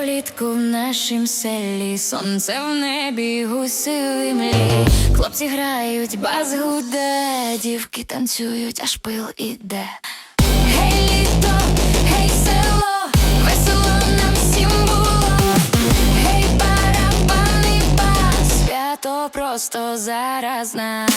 влітку в нашім селі, сонце в небі, гуси. Хлопці грають, бас гуде, дівки танцюють, аж пил іде. Гей, літо, гей, село, весело нам всім було. Гей, барабани, бас, свято просто зараз нас.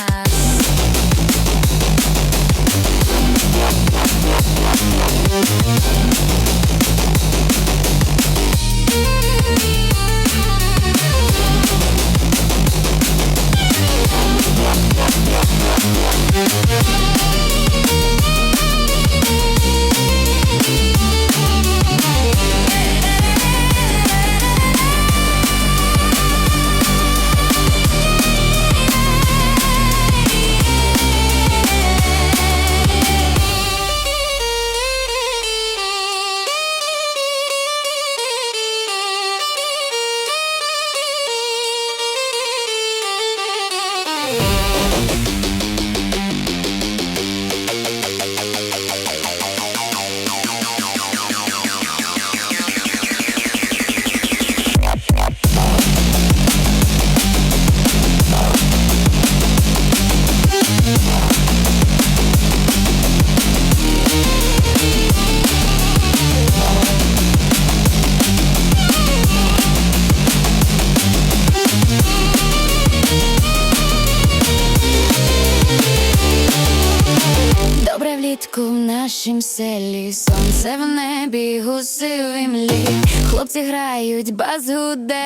Влітку в нашім селі, сонце в небі, гуси в імлі. Хлопці грають, бас гуде,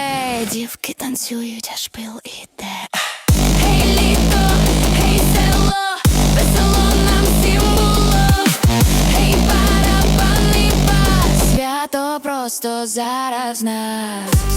дівки танцюють, аж пил іде. Гей, літо, гей, село, весело нам всім було. Гей, барабани, бас, свято просто зараз нас.